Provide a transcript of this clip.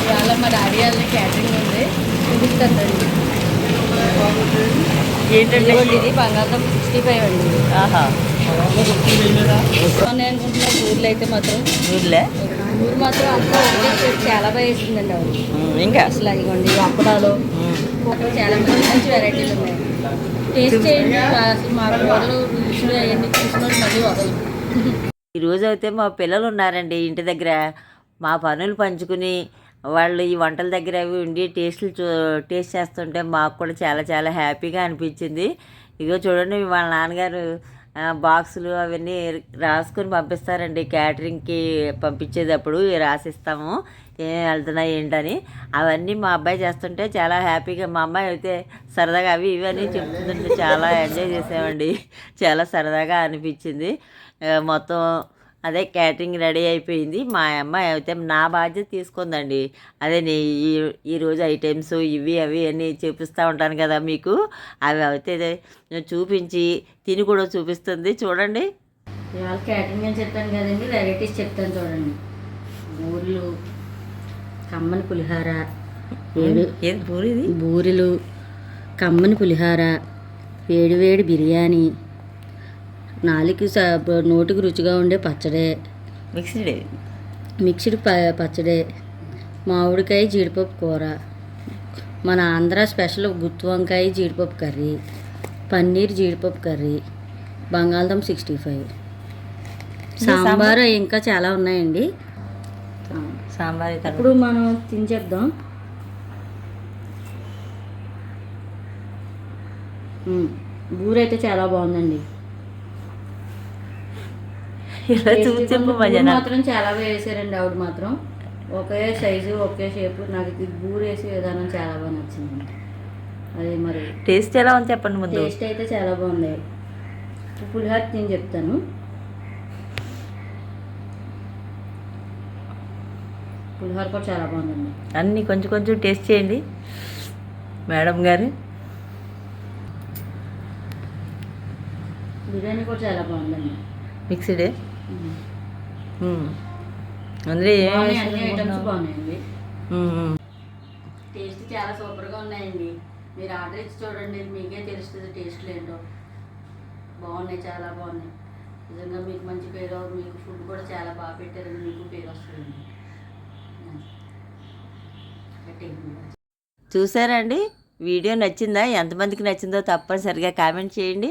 ఇవాళ మా డాడీ వాళ్ళ క్యాటరింగ్ ఉంది. చూపిస్తానండి. ఏంటంటే ఇది బంగాళదుంప సిక్స్టీ ఫైవ్ అండి. ఆహా. నేను అనుకుంటున్నా ఊర్లో అయితే మాత్రం. ఊర్లే ఊరు మాత్రం అంతా ఒకటే చాలా బాగా వేసిందండి ఉమ్, ఇంకా? అసలు ఈ అప్పడాలు. చాలా మంచి మంచి వెరైటీలు ఉన్నాయి. టేస్ట్ చేయండి అసలు మా కూరలు రుచులు అవన్నీ చూసినట్టు మళ్ళీ వదలదు ఈరోజు అయితే మా పిల్లలు ఉన్నారండి ఇంటి దగ్గర. మా పనులు పంచుకుని వాళ్ళు ఈ వంటల దగ్గర అవి ఉండి టేస్ట్లు చూ టేస్ట్ చేస్తుంటే మాకు కూడా చాలా చాలా హ్యాపీగా అనిపించింది. ఇగో చూడండి వాళ్ళ నాన్నగారు బాక్సులు అవన్నీ రాసుకొని పంపిస్తారండి. క్యాటరింగ్కి పంపించేటప్పుడు రాసిస్తాము. ఏం వెళ్తున్నాయి ఏంటని. అవన్నీ మా అబ్బాయి చేస్తుంటే చాలా హ్యాపీగా మా అమ్మాయి అయితే సరదాగా అవి ఇవన్నీ చెప్తుంటే చాలా ఎంజాయ్ చేసామండి. చాలా సరదాగా అనిపించింది. మొత్తం అదే క్యాటరింగ్ రెడీ అయిపోయింది. మా అమ్మాయి అయితే నా బాధ్యత తీసుకుందండి. అదే నీ ఈ ఈరోజు ఐటమ్స్ ఇవి అవి అన్నీ చూపిస్తూ ఉంటాను కదా మీకు. అవి అయితే నేను చూపించి తిని కూడా చూపిస్తుంది. చూడండి. ఇవాళ క్యాటరింగ్ అని చెప్పాను కదండి వెరైటీస్ చెప్తాను చూడండి. బూరెలు కమ్మని పులిహార పూరిది బూరెలు కమ్మని పులిహార వేడి వేడి బిర్యానీ నాలుగు నోటికి రుచిగా ఉండే పచ్చడే. మిక్స్డ్ మిక్స్డ్ ప పచ్చడే. మామిడికాయ జీడిపప్పు కూర. మన ఆంధ్ర స్పెషల్ గుత్తి వంకాయ జీడిపప్పు కర్రీ. పన్నీర్ జీడిపప్పు కర్రీ. బంగాళదుంప సిక్స్టీ ఫైవ్. సాంబార్ ఇంకా చాలా ఉన్నాయండి. సాంబార్ ఇప్పుడు మనం తిని చెప్దాం మ్మ్. బూరైతే చాలా బాగుందండి. ఇలా చూసి చెప్పు మా బూరె జనాలు. మాత్రం చాలా వేసారండి ఆవిడ మాత్రం. ఒకే సైజు ఒకే షేపు నాకు ఇది బూర వేసే విధానం చాలా బాగా నచ్చింది అది మరి టేస్ట్ ఎలా ఉంది చెప్పండి ముందు. టేస్ట్ అయితే చాలా బాగుంది. పులిహోర నేను చెప్తాను. పులిహోర కూడా చాలా బాగుందండి. అన్నీ కొంచెం కొంచెం టేస్ట్ చేయండి. మేడం గారు. బిర్యానీ కూడా చాలా బాగుందండి. మిక్స్డే అందులో బాగున్నాయండి. టేస్ట్ చాలా సూపర్గా ఉన్నాయండి. మీరు ఆర్డర్ ఇచ్చి చూడండి మీకే తెలుస్తుంది టేస్ట్లు ఏంటో. బాగున్నాయి చాలా బాగున్నాయి. నిజంగా మీకు మంచి పేరు మీకు ఫుడ్ కూడా చాలా బాగా పెట్టారని మీకు పేరు వస్తుంది చూసారండి వీడియో నచ్చిందా? ఎంతమందికి నచ్చిందో తప్పనిసరిగా కామెంట్ చేయండి.